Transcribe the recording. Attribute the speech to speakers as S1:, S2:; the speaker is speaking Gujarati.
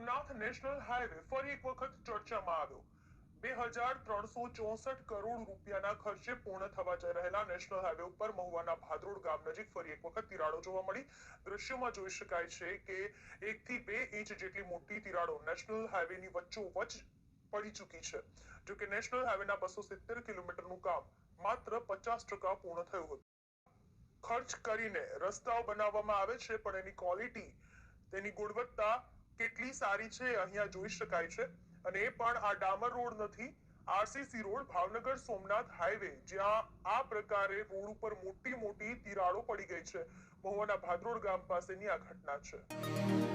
S1: નેશનલ હાઈવે ફરી એક વખત ચર્ચામાં આવ્યો. બે હજાર ત્રણસો ચોસઠ કરોડ રૂપિયાના ખર્ચે પૂર્ણ થવા જઈ રહેલા નેશનલ હાઈવે ઉપર મહુવાના ભાદરોડ ગામ નજીક ફરી એક વખત તિરાડો જોવા મળી. દ્રશ્યોમાં જોઈ શકાય છે કે એક બે ઇંચ જેટલી મોટી તિરાડો નેશનલ હાઈવેની વચ્ચોવચ્ચ પડી ચૂકી છે. જો કે નેશનલ હાઈવેના બસો સિત્તેર કિલોમીટરનું કામ માત્ર પચાસ ટકા પૂર્ણ થયું હતું. ખર્ચ કરીને રસ્તાઓ બનાવવામાં આવે છે, પણ એની ક્વોલિટી, તેની ગુણવત્તા કેટલી સારી છે અહીંયા જોઈ શકાય છે. અને પણ આ ડામર રોડ નથી, RCC road, Bhavnagar Somnath highway જ્યાં આ પ્રકારે રોડ ઉપર મોટી મોટી તિરાડો પડી ગઈ છે. મહુવાના ભાદરોડ ગામ પાસેની આ ઘટના છે.